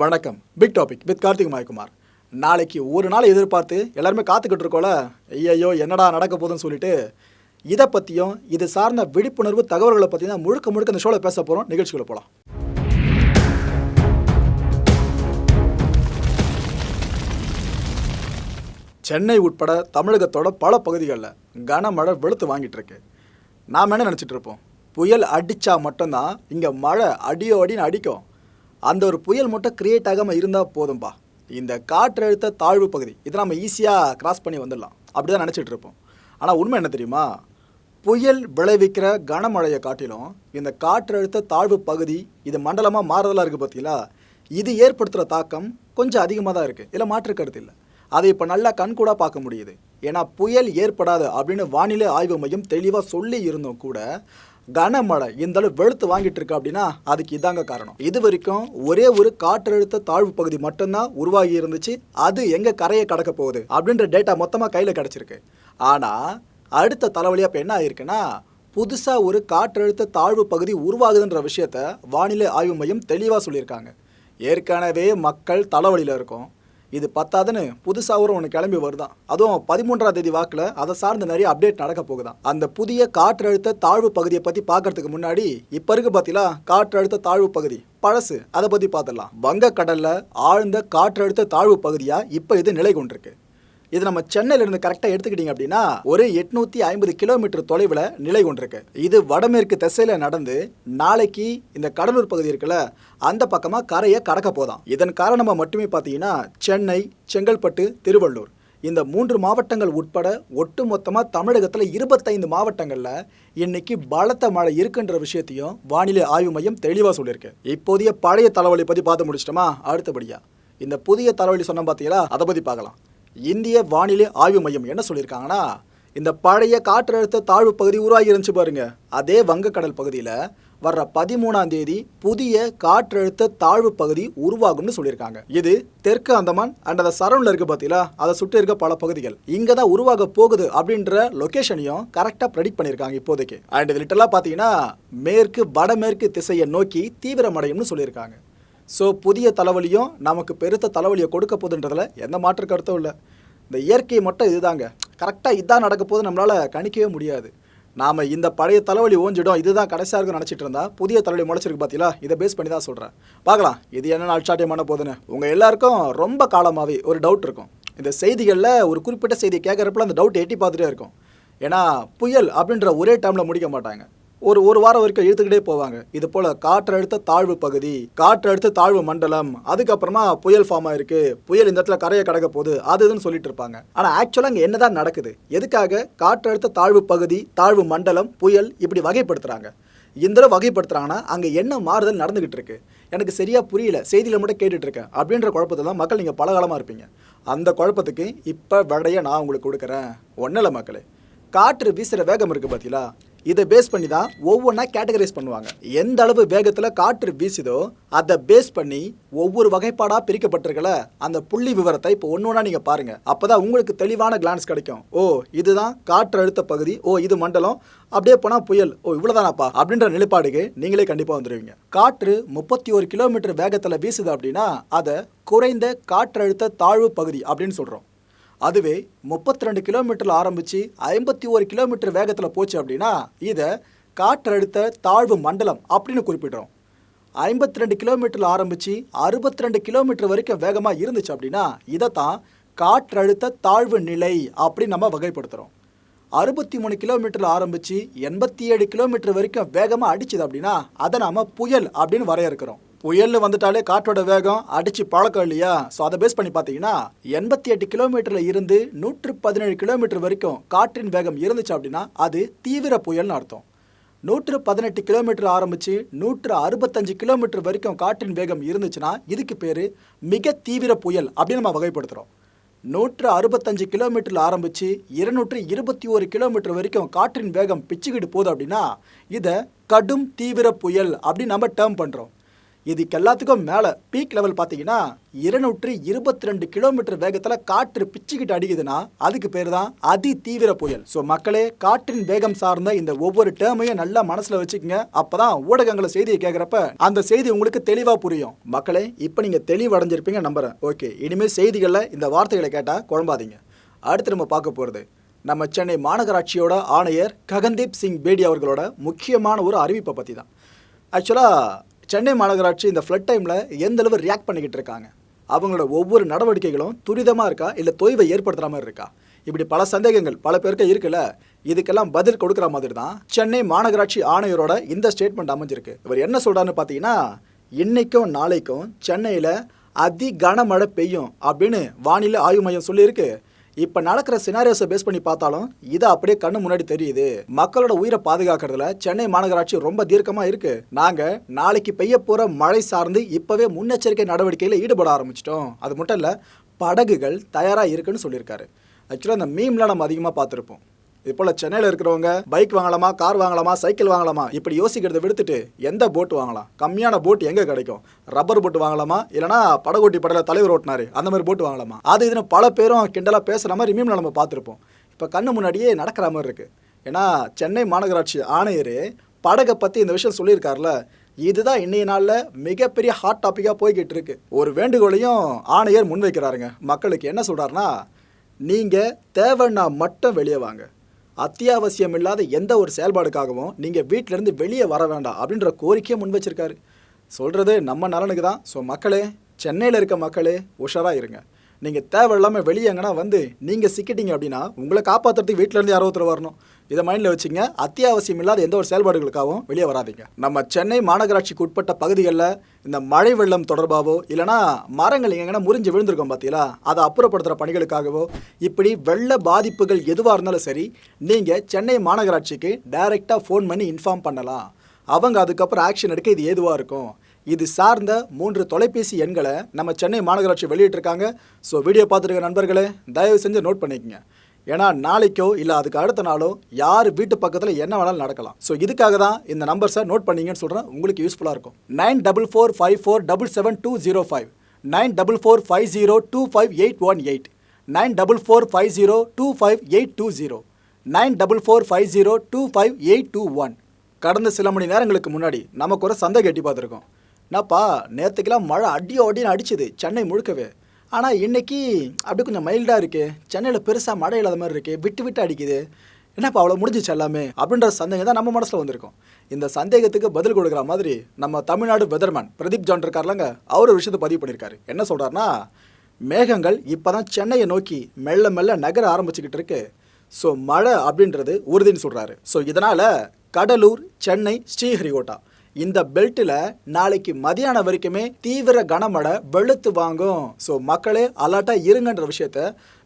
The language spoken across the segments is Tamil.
வணக்கம். Big topic with Karthik Mayakumar. நாளைக்கு ஒரு நாள் எதிர்பார்த்து எல்லாருமே காத்துக்கிட்டு இருக்கோல ஐயையோ என்னடா நடக்க போகுதுன்னு சொல்லிட்டு இதை பற்றியும் இது சார்ந்த விழிப்புணர்வு தகவல்களை பற்றி தான் முழுக்க முழுக்க இந்த ஷோவில் பேச போகிறோம் நிகழ்ச்சிகளை போகலாம் சென்னை உட்பட தமிழகத்தோட பல பகுதிகளில் கனமழை வெளுத்து வாங்கிட்டு இருக்கு. நாம் என்ன நினச்சிட்டு இருப்போம்? புயல் அடித்தா மட்டும்தான் இங்கே மழை அடியோ அடின்னு அடிக்கும். அந்த ஒரு புயல் மட்டும் கிரியேட் ஆகாமல் இருந்தால் போதும்பா. இந்த காற்றழுத்த தாழ்வு பகுதி இதை நம்ம ஈஸியாக கிராஸ் பண்ணி வந்துடலாம். அப்படி தான் நினச்சிட்டு இருப்போம். ஆனால் உண்மை என்ன தெரியுமா? புயல் விளைவிக்கிற கனமழையை காட்டிலும் இந்த காற்றழுத்த தாழ்வு பகுதி இது மண்டலமாக மாறுதலாக இருக்குது பார்த்தீங்களா இது ஏற்படுத்துகிற தாக்கம் கொஞ்சம் அதிகமாக தான் இருக்குது இதில் மாற்று கருத்து இல்லை. அதை இப்போ நல்லா கண்கூடாக பார்க்க முடியுது. ஏன்னா புயல் ஏற்படாது அப்படின்னு வானிலை ஆய்வு மையம் தெளிவாக சொல்லி இருந்தும் கூட கனமழை இந்த அளவு வெளுத்து வாங்கிட்டு இருக்கு அப்படின்னா அதுக்கு இதாங்க காரணம். இது வரைக்கும் ஒரே ஒரு காற்றழுத்த தாழ்வு பகுதி மட்டும்தான் உருவாகி இருந்துச்சு. அது எங்க கரையை கடக்க போகுது அப்படின்ற டேட்டா மொத்தமாக கையில் கிடச்சிருக்கு. ஆனால் அடுத்த தலைவலி அப்போ என்ன ஆயிருக்குன்னா புதுசாக ஒரு காற்றழுத்த தாழ்வு பகுதி உருவாகுதுன்ற விஷயத்த வானிலை ஆய்வு மையம் தெளிவாக சொல்லியிருக்காங்க. ஏற்கனவே மக்கள் தலைவலியில் இருக்கும். இது பத்தாதுன்னு புதுசாக ஒரு ஒன்று கிளம்பி வருதான் அதுவும் பதிமூன்றாம் தேதி வாக்கில் அதை சார்ந்து நிறைய அப்டேட் நடக்க போகுதான் அந்த புதிய காற்றழுத்த தாழ்வு பகுதியை பற்றி பார்க்கறதுக்கு முன்னாடி இப்போ இருக்கு பார்த்தீங்களா காற்றழுத்த தாழ்வு பகுதி. பழசு. அதை பற்றி பார்த்துடலாம். வங்கக்கடலில் ஆழ்ந்த காற்றழுத்த தாழ்வு பகுதியாக இப்போ இது நிலை கொண்டிருக்கு. இது நம்ம சென்னையில இருந்து கரெக்டாக எடுத்துக்கிட்டீங்க அப்படின்னா ஒரு எட்நூத்தி ஐம்பது கிலோமீட்டர் தொலைவில் நிலை கொண்டிருக்கு இது வடமேற்கு திசையில நடந்து நாளைக்கு இந்த கடலூர் பகுதி இருக்குல்ல அந்த பக்கமாக கரையை கடக்க போதாம் இதன் காரணமாக மட்டுமே பார்த்தீங்கன்னா சென்னை செங்கல்பட்டு திருவள்ளூர் இந்த மூன்று மாவட்டங்கள் உட்பட ஒட்டுமொத்தமாக தமிழகத்தில் இருபத்தைந்து மாவட்டங்களில் இன்னைக்கு பலத்த மழை இருக்குன்ற விஷயத்தையும் வானிலை ஆய்வு மையம் தெளிவாக சொல்லியிருக்கு. இப்போதைய பழைய தலைவலி பற்றி பார்த்து முடிச்சிட்டோமா? அடுத்தபடியா. இந்த புதிய தலைவலி சொன்ன பார்த்தீங்களா அதை பற்றி பார்க்கலாம். இந்திய வானிலை ஆய்வு மையம் என்ன சொல்லியிருக்காங்கன்னா இந்த பழைய காற்றழுத்த தாழ்வு பகுதி உருவாகி இருந்துச்சு பாருங்க. அதே வங்கக்கடல் பகுதியில் வர்ற பதிமூணாம் தேதி புதிய காற்றழுத்த தாழ்வு பகுதி உருவாகும்னு சொல்லியிருக்காங்க. இது தெற்கு அந்தமான் அண்ட் அந்த சரௌண்டில் இருக்கு பார்த்தீங்களா அதை சுற்றி இருக்க பல பகுதிகள். இங்கே தான் உருவாக போகுது அப்படின்ற லொக்கேஷனையும் கரெக்டாக ப்ரெடிக்ட் பண்ணியிருக்காங்க இப்போதைக்கு. அண்ட் இது லிட்டலாக பார்த்தீங்கன்னா மேற்கு வடமேற்கு திசையை நோக்கி தீவிரமடையும்னு சொல்லியிருக்காங்க. ஸோ புதிய தலைவலியும் நமக்கு பெருத்த தலைவலியை கொடுக்க போகுதுன்றதில் எந்த மாற்று கருத்தும் இல்லை. இந்த இயற்கை மட்டும் இதுதாங்க. கரெக்டாக இதான் நடக்க போது நம்மளால் கணிக்கவே முடியாது. நாம் இந்த பழைய தலைவலி ஓஞ்சிடும் இதுதான் கடைசியாக இருக்கும் நினச்சிட்டு இருந்தா புதிய தலைவலி முளைச்சிருக்கு பார்த்தீங்களா இதை பேஸ் பண்ணி தான் சொல்கிறேன் பார்க்கலாம். இது என்ன நாள் போதுன்னு போகுதுன்னு. உங்கள் எல்லாருக்கும் ரொம்ப காலமாகவே ஒரு டவுட் இருக்கும். இந்த செய்திகளில் ஒரு குறிப்பிட்ட செய்தி கேட்குறப்பல அந்த டவுட் எட்டி பார்த்துட்டே இருக்கும். ஏன்னா புயல் அப்படின்ற ஒரே டைமில் முடிக்க மாட்டாங்க. ஒரு ஒரு வாரம் வரைக்கும் இழுத்துக்கிட்டே போவாங்க. இது போல காற்றழுத்த தாழ்வு பகுதி காற்றழுத்த தாழ்வு மண்டலம் அதுக்கப்புறமா புயல் ஃபார்ம் ஆயிருக்கு. புயல் இந்த இடத்துல கரையை கடக்க போகுது. அது இதுன்னு சொல்லிட்டு இருப்பாங்க. ஆனா ஆக்சுவலா அங்க என்னதான் நடக்குது? எதுக்காக? காற்றழுத்த தாழ்வு பகுதி தாழ்வு மண்டலம் புயல் இப்படி வகைப்படுத்துறாங்க. இந்த தடவை வகைப்படுத்துறாங்கன்னா அங்கே என்ன மாறுதல் நடந்துகிட்டு இருக்கு? எனக்கு சரியா புரியல. செய்தியில் மட்டும் கேட்டுட்டு இருக்கேன். அப்படின்ற குழப்பத்தை தான் மக்கள் நீங்கள் பல இருப்பீங்க. அந்த குழப்பத்துக்கு இப்போ விடைய நான் உங்களுக்கு கொடுக்குறேன். ஒன்றும் இல்லை மக்களே. காற்று வீசுகிற வேகம் இருக்குது பார்த்தீங்களா இதை பேஸ் பண்ணி தான் ஒவ்வொன்றா கேட்டகரைஸ் பண்ணுவாங்க. எந்த அளவு வேகத்தில் காற்று வீசுதோ அதை பேஸ் பண்ணி ஒவ்வொரு வகைப்பாடாக பிரிக்கப்பட்டிருக்கல அந்த புள்ளி விவரத்தை இப்போ ஒன்று ஒன்றா நீங்கள் பாருங்கள் அப்போ தான் உங்களுக்கு தெளிவான கிளான்ஸ் கிடைக்கும். ஓ இதுதான் காற்று அழுத்த பகுதி. ஓ இது மண்டலம். அப்படியே போனால் புயல். ஓ இவ்வளோதானாப்பா அப்படின்ற நிலைப்பாடுக்கு நீங்களே கண்டிப்பாக வந்துடுவீங்க காற்று முப்பத்தி ஒரு கிலோமீட்டர் வேகத்தில் வீசுது அப்படின்னா அதை குறைந்த காற்றழுத்த தாழ்வு பகுதி அப்படின்னு சொல்கிறோம் அதுவே முப்பத்தி ரெண்டு கிலோமீட்டரில் ஆரம்பித்து ஐம்பத்தி ஒரு கிலோமீட்டர் வேகத்தில் போச்சு அப்படின்னா இதை காற்றழுத்த தாழ்வு மண்டலம் அப்படின்னு குறிப்பிடுறோம். ஐம்பத்தி ரெண்டு கிலோமீட்டரில் ஆரம்பித்து அறுபத்தி ரெண்டு கிலோமீட்டர் வரைக்கும் வேகமாக இருந்துச்சு அப்படின்னா இதை தான் காற்றழுத்த தாழ்வு நிலை அப்படின்னு நம்ம வகைப்படுத்துகிறோம் அறுபத்தி மூணு கிலோமீட்டரில் ஆரம்பித்து எண்பத்தி ஏழு கிலோமீட்டர் வரைக்கும் வேகமாக அடிச்சுது அப்படின்னா அதை நாம் புயல் அப்படின்னு வரையறுக்கிறோம். புயல்னு வந்துட்டாலே காற்றோட வேகம் அடிச்சு பழக்கம் இல்லையா? ஸோ அதை பேஸ் பண்ணி பார்த்தீங்கன்னா எண்பத்தி எட்டு கிலோமீட்டரில் இருந்து நூற்று பதினேழு கிலோமீட்டர் வரைக்கும் காற்றின் வேகம் இருந்துச்சு அப்படின்னா அது தீவிர புயல்னு அர்த்தம். நூற்று பதினெட்டு கிலோமீட்டர் ஆரம்பித்து நூற்று அறுபத்தஞ்சு கிலோமீட்டர் வரைக்கும் காற்றின் வேகம் இருந்துச்சுன்னா இதுக்கு பேர் மிக தீவிர புயல் அப்படின்னு நம்ம வகைப்படுத்துகிறோம் நூற்று அறுபத்தஞ்சு கிலோமீட்டரில் ஆரம்பித்து இருநூற்று இருபத்தி ஒரு கிலோமீட்டர் வரைக்கும் காற்றின் வேகம் பிச்சுக்கிட்டு போகுது அப்படின்னா இதை கடும் தீவிர புயல் அப்படின்னு நம்ம டேர்ம் பண்ணுறோம் இதுக்கு எல்லாத்துக்கும் மேலே பீக் லெவல் பார்த்தீங்கன்னா இருநூற்றி இருபத்தி ரெண்டு கிலோமீட்டர் வேகத்தில் காற்று பிச்சுக்கிட்டு அடிக்குதுன்னா அதுக்கு பேர் தான் அதி தீவிர புயல். ஸோ மக்களே காற்றின் வேகம் சார்ந்த இந்த ஒவ்வொரு டேர்மையும் நல்லா மனசில் வச்சுக்கோங்க. அப்பதான் ஊடகங்களை செய்தியை கேட்குறப்ப அந்த செய்தி உங்களுக்கு தெளிவாக புரியும். மக்களே இப்போ நீங்கள் தெளிவடைஞ்சிருப்பீங்க நம்புகிறேன் ஓகே இனிமேல் செய்திகளில் இந்த வார்த்தைகளை கேட்டால் குழம்பாதீங்க. அடுத்து நம்ம பார்க்க போகிறது நம்ம சென்னை மாநகராட்சியோட ஆணையர் ககன்தீப் சிங் பேடி அவர்களோட முக்கியமான ஒரு அறிவிப்பை பற்றி தான் ஆக்சுவலாக சென்னை மாநகராட்சி இந்த ஃப்ளட் டைமில் எந்த அளவு ரியாக்ட் பண்ணிக்கிட்டு இருக்காங்க? அவங்களோட ஒவ்வொரு நடவடிக்கைகளும் துரிதமாக இருக்கா? இல்லை தொய்வை ஏற்படுத்துகிற மாதிரி இருக்கா? இப்படி பல சந்தேகங்கள் பல பேருக்கு இருக்குல்ல? இதுக்கெல்லாம் பதில் கொடுக்குற மாதிரி தான் சென்னை மாநகராட்சி ஆணையரோட இந்த ஸ்டேட்மெண்ட் அமைஞ்சிருக்கு. இவர் என்ன சொல்கிறாருன்னு பார்த்தீங்கன்னா இன்றைக்கும் நாளைக்கும் சென்னையில் அதி கனமழை பெய்யும் அப்படின்னு வானிலை ஆய்வு மையம் சொல்லியிருக்கு. இப்போ நடக்கிற சினாரியோஸை பேஸ் பண்ணி பார்த்தாலும் இது அப்படியே கண்ணு முன்னாடி தெரியுது. மக்களோட உயிரை பாதுகாக்கிறதுல சென்னை மாநகராட்சி ரொம்ப தீர்க்கமாக இருக்கு. நாங்கள் நாளைக்கு பெய்ய போற மழை சார்ந்து இப்போவே முன்னெச்சரிக்கை நடவடிக்கையில் ஈடுபட ஆரம்பிச்சிட்டோம். அது மட்டும் இல்லை படகுகள் தயாராக இருக்குன்னு சொல்லியிருக்காரு. ஆக்சுவலாக அந்த மீம்லாம் நம்ம அதிகமாக பார்த்துருப்போம். இது போல் சென்னையில் இருக்கிறவங்க பைக் வாங்கலாமா கார் வாங்கலாமா சைக்கிள் வாங்கலாமா? இப்படி யோசிக்கிறத விடுத்துட்டு எந்த போட் வாங்கலாம்? கம்மியான போட் எங்கே கிடைக்கும்? ரப்பர் போட் வாங்கலாமா? இல்லைனா படகோட்டி படல தலைவர் ஓட்டினாரு அந்த மாதிரி போட் வாங்கலாமா? அது இதுன்னு பல பேரும் கிண்டலாக பேசுகிற மாதிரி மீம்ல நம்ம பார்த்துருப்போம். இப்போ கண்ணு முன்னாடியே நடக்கிற மாதிரி இருக்குது ஏன்னா சென்னை மாநகராட்சி ஆணையர் படகை பற்றி இந்த விஷயம் சொல்லியிருக்காருல இதுதான் இன்னைய நாளில் மிகப்பெரிய ஹாட் டாப்பிக்காக போய்கிட்டு இருக்கு. ஒரு வேண்டுகோளையும் ஆணையர் முன்வைக்கிறாருங்க. மக்களுக்கு என்ன சொல்கிறாருன்னா நீங்கள் தேவைன்னா மட்டும் வெளியே வாங்க. அத்தியாவசியம் இல்லாத எந்த ஒரு செயல்பாடுக்காகவும் நீங்கள் வீட்டிலேருந்து வெளியே வர வேண்டாம் அப்படின்ற கோரிக்கையை முன் வச்சிருக்காரு. சொல்கிறது நம்ம நலனுக்கு தான். ஸோ மக்களே சென்னையில் இருக்க மக்களே உஷாராக இருங்க. நீங்கள் தேவையில்லாமல் வெளியே எங்கன்னா வந்து நீங்கள் சிக்கிட்டீங்க அப்படின்னா உங்களை காப்பாற்றுறதுக்கு வீட்டிலேருந்து யாரோ ஒருத்தர் வரணும். இதை மைண்டில் வச்சுங்க. அத்தியாவசியம் இல்லாத எந்த ஒரு செயல்பாடுகளுக்காகவும் வெளியே வராதீங்க. நம்ம சென்னை மாநகராட்சிக்கு உட்பட்ட பகுதிகளில் இந்த மழை வெள்ளம் தொடர்பாகவோ இல்லைனா மரங்கள் எங்கன்னா முறிஞ்சு விழுந்திருக்கோம் பார்த்தீங்களா அதை அப்புறப்படுத்துகிற பணிகளுக்காகவோ இப்படி வெள்ள பாதிப்புகள் எதுவாக இருந்தாலும் சரி நீங்கள் சென்னை மாநகராட்சிக்கு டைரெக்டாக ஃபோன் பண்ணி இன்ஃபார்ம் பண்ணலாம். அவங்க அதுக்கப்புறம் ஆக்ஷன் எடுக்க இது ஏதுவாக இருக்கும்? இது சார்ந்த மூன்று தொலைபேசி எண்களை நம்ம சென்னை மாநகராட்சி வெளியிட்டிருக்காங்க. ஸோ வீடியோ பார்த்துருக்க நண்பர்களே தயவு செஞ்சு நோட் பண்ணிக்கங்க. ஏன்னா நாளைக்கோ இல்லை அதுக்கு அடுத்த நாளோ யார் வீட்டு பக்கத்தில் என்ன வேணாலும் நடக்கலாம். ஸோ இதுக்காக தான் இந்த நம்பர்ஸை நோட் பண்ணீங்கன்னு சொல்கிறேன் உங்களுக்கு யூஸ்ஃபுல்லாக இருக்கும். Nine double four five four double seven two zero five. Nine double four five zero two five eight one eight. Nine double four five zero two five eight two zero. Nine double four five zero two five eight two one. கடந்த சில மணி நேரங்களுக்கு முன்னாடி நமக்கு ஒரு சந்தை கட்டி பார்த்துருக்கோம். என்னப்பா நேற்றுக்கெல்லாம் மழை அடியோ அடின்னு அடிச்சுது சென்னை முழுக்கவே. ஆனால் இன்னைக்கு அப்படி கொஞ்சம் மைல்டாக இருக்குது சென்னையில் பெருசாக மழை இல்லாத மாதிரி இருக்குது விட்டு விட்டு அடிக்குது. என்னப்பா அவ்வளோ முடிஞ்சிச்சு எல்லாமே? அப்படின்ற சந்தேகம் தான் நம்ம மனசில் வந்திருக்கும். இந்த சந்தேகத்துக்கு பதில் கொடுக்குற மாதிரி நம்ம தமிழ்நாடு வெதர்மேன் பிரதீப் ஜான் இருக்கார்லங்க. அவர் ஒரு விஷயத்தை பதிவு பண்ணியிருக்காரு என்ன சொல்கிறாருன்னா மேகங்கள் இப்போ தான் சென்னையை நோக்கி மெல்ல மெல்ல நகர ஆரம்பிச்சுக்கிட்டு இருக்கு. ஸோ மழை அப்படின்றது உறுதின்னு சொல்கிறாரு ஸோ இதனால் கடலூர் சென்னை ஸ்ரீஹரிகோட்டா இந்த பெல்ட்டில் நாளைக்கு மதியானம் வரைக்குமே தீவிர கனமழை வெளுத்து வாங்கும். ஸோ மக்களே அலர்ட்டாக இருங்கன்ற விஷயத்த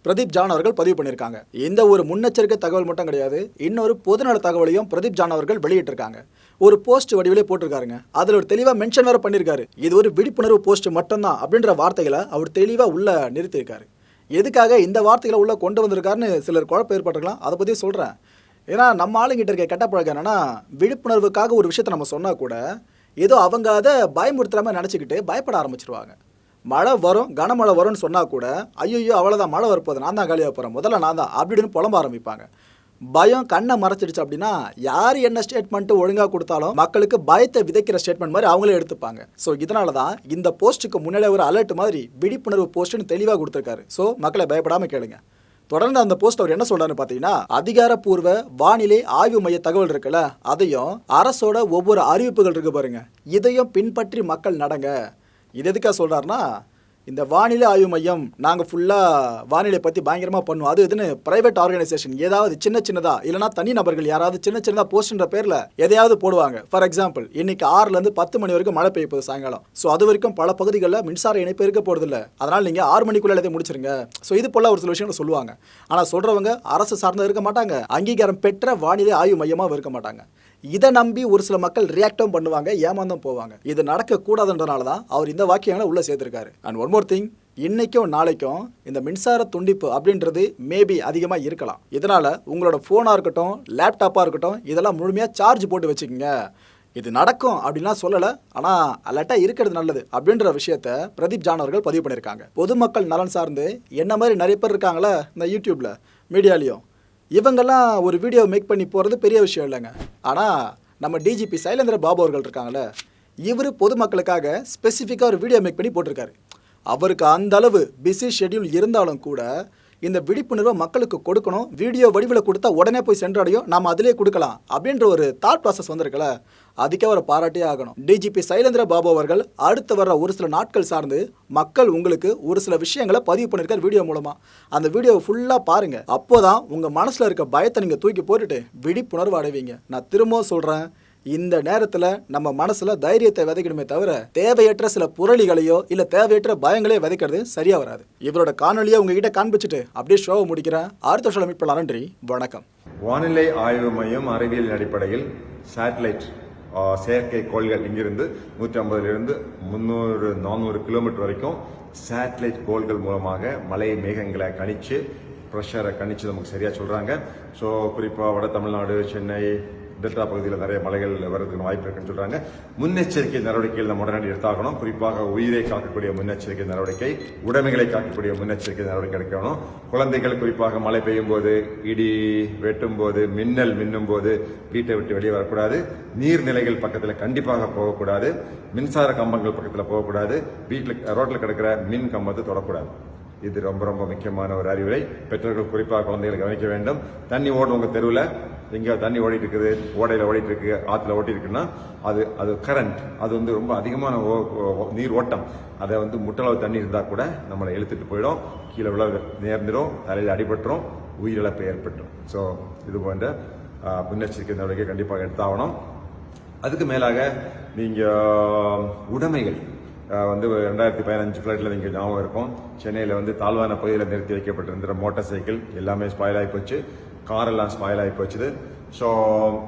பிரதீப் ஜான் அவர்கள் பதிவு பண்ணியிருக்காங்க. இந்த ஒரு முன்னெச்சரிக்கை தகவல் மட்டும் கிடையாது இன்னொரு பொதுநல தகவலையும் பிரதீப் ஜான் அவர்கள் வெளியிட்டிருக்காங்க. ஒரு போஸ்ட் வடிவிலே போட்டிருக்காருங்க. அதில் ஒரு தெளிவாக மென்ஷன் வேற பண்ணியிருக்காரு. இது ஒரு விழிப்புணர்வு போஸ்ட் மட்டும்தான் அப்படின்ற வார்த்தைகளை அவர் தெளிவாக உள்ள நிறுத்தியிருக்காரு. எதுக்காக இந்த வார்த்தைகளை உள்ள கொண்டு வந்திருக்காருன்னு சிலர் குழப்பம் ஏற்பட்டிருக்கலாம். அதை பற்றி சொல்கிறேன் ஏன்னா நம்ம ஆளுங்கிட்ட இருக்க கெட்ட பழக்கம் என்னன்னா விழிப்புணர்வுக்காக ஒரு விஷயத்த நம்ம சொன்னால் கூட ஏதோ அவங்க அதை பயமுறுத்துறாமல் நினச்சிக்கிட்டு பயப்பட ஆரம்பிச்சிருவாங்க. மழை வரும் கனமழை வரும்னு சொன்னால் கூட ஐயோ அவ்வளோதான் மழை வரப்போகுது நான் தான் காலியாக போகிறேன் முதல்ல நான் தான் அப்படின்னு புலம்ப ஆரம்பிப்பாங்க. பயம் கண்ணை மறைச்சிடுச்சு அப்படின்னா யார் என்ன ஸ்டேட்மெண்ட்டு ஒழுங்காக கொடுத்தாலும் மக்களுக்கு பயத்தை விதைக்கிற ஸ்டேட்மெண்ட் மாதிரி அவங்களே எடுத்துப்பாங்க. ஸோ இதனால தான் இந்த போஸ்ட்டுக்கு முன்னாடி ஒரு அலர்ட் மாதிரி விழிப்புணர்வு போஸ்ட்டுன்னு தெளிவாக கொடுத்துருக்காரு. ஸோ மக்களை பயப்படாமல் கேளுங்க. தொடர்ந்து அந்த போஸ்ட் அவர் என்ன சொல்றாரு பார்த்தீங்கன்னா அதிகாரப்பூர்வ வானிலை ஆய்வு மைய தகவல் இருக்குல்ல அதையும் அரசோட ஒவ்வொரு அறிவிப்புகள் இருக்கு பாருங்க. இதையும் பின்பற்றி மக்கள் நடங்க. இது எதுக்காக சொல்றாருன்னா இந்த வானிலை ஆய்வு மையம் நாங்கள் ஃபுல்லாக வானிலை பற்றி பயங்கரமாக பண்ணுவோம் அது இதுன்னு பிரைவேட் ஆர்கனைசேஷன் ஏதாவது சின்ன சின்னதாக இல்லைனா தனி நபர்கள் யாராவது சின்ன சின்னதாக போஸ்ட்ன்ற பேரில் எதையாவது போடுவாங்க. ஃபார் எக்ஸாம்பிள் இன்னைக்கு ஆறுலேருந்து பத்து மணி வரைக்கும் மழை பெய்ய போகுது சாயங்காலம். ஸோ அது வரைக்கும் பல பகுதிகளில் மின்சார இணைப்பு இருக்க போகிறதில்ல அதனால் நீங்கள் ஆறு மணிக்குள்ளே எல்லாத்தையும் முடிச்சிருங்க. ஸோ இது போல் ஒரு சில விஷயங்கள் சொல்லுவாங்க. ஆனால் சொல்கிறவங்க அரசு சார்ந்து இருக்க மாட்டாங்க. அங்கீகாரம் பெற்ற வானிலை ஆய்வு மையமாக இருக்க மாட்டாங்க. இதை நம்பி ஒரு சில மக்கள் ரியாக்டும் பண்ணுவாங்க ஏமாந்தும் போவாங்க. இது நடக்கக்கூடாதுன்றனால தான் அவர் இந்த வாக்கியங்களை உள்ளே சேர்த்துருக்காரு. அண்ட் ஒன் மோர் திங் இன்னைக்கும் நாளைக்கும் இந்த மின்சார துண்டிப்பு அப்படின்றது மேபி அதிகமாக இருக்கலாம். இதனால் உங்களோட ஃபோனாக இருக்கட்டும் லேப்டாப்பாக இருக்கட்டும் இதெல்லாம் முழுமையாக சார்ஜ் போட்டு வச்சுக்கோங்க. இது நடக்கும் அப்படின்லாம் சொல்லலை ஆனால் அலர்ட்டாக இருக்கிறது நல்லது அப்படின்ற விஷயத்த பிரதீப் ஜான் அவர்கள் பதிவு பண்ணியிருக்காங்க. பொதுமக்கள் நலன் சார்ந்து என்ன மாதிரி நிறைய பேர் இருக்காங்களா இந்த யூடியூப்பில் மீடியாலையும் இவங்கெல்லாம் ஒரு வீடியோ மேக் பண்ணி போகிறது பெரிய விஷயம் இல்லைங்க. ஆனால் நம்ம டிஜிபி சைலேந்திர பாபு அவர்கள் இருக்காங்களே இவர் பொதுமக்களுக்காக ஸ்பெசிஃபிக்காக ஒரு வீடியோ மேக் பண்ணி போட்டிருக்காரு. அவருக்கு அந்த அளவு பிஸி ஷெட்யூல் இருந்தாலும் கூட இந்த விழிப்புணர்வை மக்களுக்கு கொடுக்கணும். வீடியோ வடிவில் கொடுத்தா உடனே போய் சென்றடையும். நாம் அதிலே கொடுக்கலாம். அப்படின்ற ஒரு தாட் ப்ராசஸ் வந்திருக்குல்ல அதுக்கே அவரை பாராட்டியே ஆகணும். டிஜிபி சைலேந்திர பாபு அவர்கள் அடுத்து வர்ற ஒரு சில நாட்கள் சார்ந்து மக்கள் உங்களுக்கு ஒரு சில விஷயங்களை பதிவு பண்ணியிருக்கார் வீடியோ மூலமாக அந்த வீடியோவை ஃபுல்லாக பாருங்கள் அப்போதான் உங்கள் மனசில் இருக்க பயத்தை நீங்கள் தூக்கி போட்டுட்டு விழிப்புணர்வு அடைவீங்க. நான் திரும்பவும் சொல்கிறேன் இந்த நேரத்தில் நம்ம மனசில் தைரியத்தை விதைக்கணுமே தவிர தேவையற்ற சில புரளிகளையோ இல்லை தேவையற்ற பயங்களையோ விதைக்கிறது சரியா வராது. இவரோட காணொலியை உங்ககிட்ட காண்பிச்சுட்டு அப்படியே ஷோவை முடிக்கிறேன் அடுத்த ஷோவில் மீட் பண்ணலாம் நன்றி வணக்கம். வானிலை ஆய்வு மையம் அறிவியல் அடிப்படையில் சேட்டலைட் செயற்கை கோள்கள் இங்கிருந்து நூற்றி ஐம்பதுலேருந்து முந்நூறு நானூறு கிலோமீட்டர் வரைக்கும் சேட்டலைட் கோள்கள் மூலமாக மலை மேகங்களை கணிச்சு ப்ரெஷரை கணிச்சு நமக்கு சரியாக சொல்கிறாங்க ஸோ குறிப்பாக வட தமிழ்நாடு சென்னை டெல்டா பகுதியில் நிறைய மலைகள் வர்றதுக்கு வாய்ப்பு இருக்குன்னு சொல்றாங்க. முன்னெச்சரிக்கை நடவடிக்கைகள் நம்ம உடனடி எடுத்தாகணும். குறிப்பாக உயிரை காக்கக்கூடிய முன்னெச்சரிக்கை நடவடிக்கை உடைமைகளை காக்கக்கூடிய முன்னெச்சரிக்கை நடவடிக்கை எடுக்கணும். குழந்தைகள் குறிப்பாக மழை பெய்யும் போது இடி வெட்டும் போது மின்னல் மின்னும் போது வீட்டை விட்டு வெளியே வரக்கூடாது. நீர்நிலைகள் பக்கத்தில் கண்டிப்பாக போகக்கூடாது. மின்சார கம்பங்கள் பக்கத்தில் போகக்கூடாது. வீட்டில் ரோட்டில் கிடக்கிற மின் கம்பத்தை தொடக்கூடாது. இது ரொம்ப ரொம்ப முக்கியமான ஒரு அறிவுரை. பெற்றோர்கள் குறிப்பாக குழந்தைகளை கவனிக்க வேண்டும். தண்ணி ஓடும் உங்கள் தெருவில் எங்கேயாவது தண்ணி ஓடிட்டு இருக்குது ஓடையில் ஓடிட்டு இருக்கு ஆற்றுல ஓட்டி இருக்குன்னா அது அது கரண்ட் அது வந்து ரொம்ப அதிகமான ஓ- ஓ- நீர் ஓட்டம். அதை வந்து முட்டளவு தண்ணி இருந்தால் கூட நம்மளை இழுத்துட்டு போயிடும். கீழே விழ நேர்ந்துடும் தலையில் அடிபட்டுரும் உயிரிழப்பு ஏற்பட்டுரும். ஸோ இது போன்ற முன்னெச்சரிக்கை நடவடிக்கை கண்டிப்பாக எடுத்தாகணும். அதுக்கு மேலாக நீங்கள் உடைமைகள். வந்து ரெண்டாயிரத்தி பதினஞ்சு ஃப்ளைட்டில் நீங்கள் ஞாபகம் இருக்கும். சென்னையில் வந்து தாழ்வான பகுதியில் நிறுத்தி வைக்கப்பட்டிருந்த மோட்டார் சைக்கிள் எல்லாமே ஸ்பாயில் ஆகி போச்சு. காரெல்லாம் ஸ்பாயில் ஆகி போச்சுது. ஸோ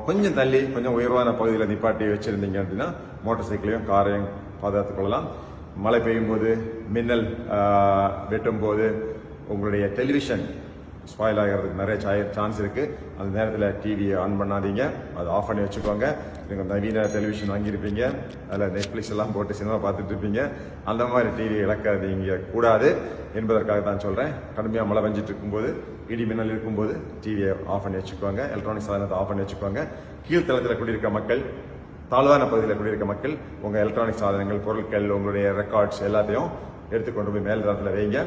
கொஞ்சம் தள்ளி கொஞ்சம் உயர்வான பகுதியில் நிப்பாட்டி வச்சுருந்தீங்க அப்படின்னா மோட்டார் சைக்கிளையும் காரையும் பாதுகாத்துக் கொள்ளலாம். மழை பெய்யும் போது மின்னல் வெட்டும் போது உங்களுடைய டெலிவிஷன் ஸ்பாயில் ஆகிறதுக்கு நிறைய சான்ஸ் இருக்குது அந்த நேரத்தில் டிவியை ஆன் பண்ணாதீங்க. அதை ஆஃப் பண்ணி வச்சுக்கோங்க. நீங்கள் நவீன டெலிவிஷன் வாங்கியிருப்பீங்க. அதில் நெட்ஃப்ளிக்ஸ் எல்லாம் போட்டு சினிமா பார்த்துட்டு இருப்பீங்க. அந்த மாதிரி டிவி இழக்காதீங்க. கூடாது என்பதற்காக தான் சொல்கிறேன் கடுமையாக மழை பெஞ்சிட்டு இருக்கும்போது இடி மின்னல் இருக்கும்போது டிவியை ஆஃப் பண்ணி வச்சுக்கோங்க. எலக்ட்ரானிக் சாதனத்தை ஆஃப் பண்ணி வச்சுக்கோங்க. கீழ்த்தளத்தில் குடியிருக்க மக்கள் தாழ்வான பகுதியில் குடியிருக்க மக்கள் உங்கள் எலக்ட்ரானிக் சாதனங்கள் பொருட்கள் உங்களுடைய ரெக்கார்ட்ஸ் எல்லாத்தையும் எடுத்துக்கொண்டு போய் மேல் தளத்தில் வைங்க.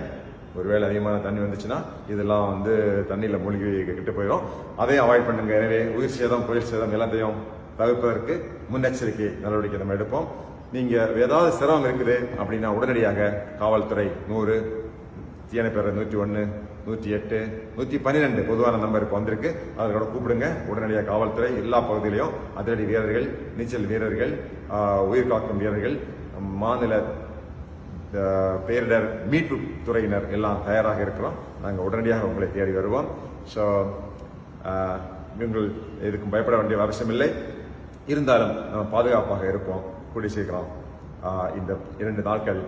ஒருவேளை அதிகமான தண்ணி வந்துச்சுன்னா இதெல்லாம் வந்து தண்ணியில் மூழ்கி கிட்ட போயிடும் அதையும் அவாய்ட் பண்ணுங்க. எனவே உயிர் சேதம் புயல் சேதம் எல்லாத்தையும் தவிர்ப்பதற்கு முன்னெச்சரிக்கை நடவடிக்கை நம்ம எடுப்போம். நீங்கள் ஏதாவது சிரமம் இருக்குது அப்படின்னா உடனடியாக காவல்துறை நூறு தீயணைப்பேர் நூற்றி ஒன்று நூற்றி எட்டு நூற்றி பன்னிரெண்டு பொதுவான நம்பர் இப்போ வந்திருக்கு. அதோட கூப்பிடுங்க. உடனடியாக காவல்துறை எல்லா பகுதியிலையும் அதிரடி வீரர்கள் நீச்சல் வீரர்கள் உயிர் காக்கும் வீரர்கள் மாநில பேரிடர் மீட்பு துறையினர் எல்லாம் தயாராக இருக்கிறோம். நாங்கள் உடனடியாக உங்களை தேடி வருவோம். ஸோ நீங்கள் இதுக்கு பயப்பட வேண்டிய அவசியமில்லை. இருந்தாலும் நம்ம பாதுகாப்பாக இருப்போம். கூடி சீக்கிரம் இந்த இரண்டு நாட்கள்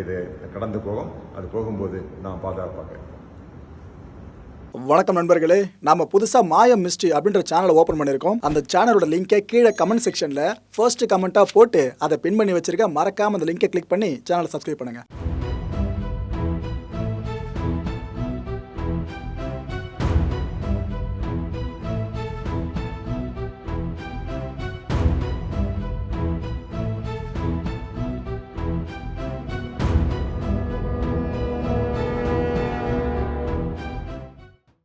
இது கடந்து போகும். அது போகும்போது நாம் பாதுகாப்பாக இருப்போம். வணக்கம் நண்பர்களே. நம்ம புதுசா மாயம் மிஸ்ட்ரி அப்படின்ற சேனலை ஓபன் பண்ணியிருக்கோம். அந்த சேனலோட லிங்கை கீழே கமெண்ட் செக்ஷன்ல ஃபர்ஸ்ட் கமெண்டா போட்டு அதை பின் பண்ணி வச்சிருக்க மறக்காம அந்த லிங்கை கிளிக் பண்ணி சேனலை சப்ஸ்கிரைப் பண்ணுங்க.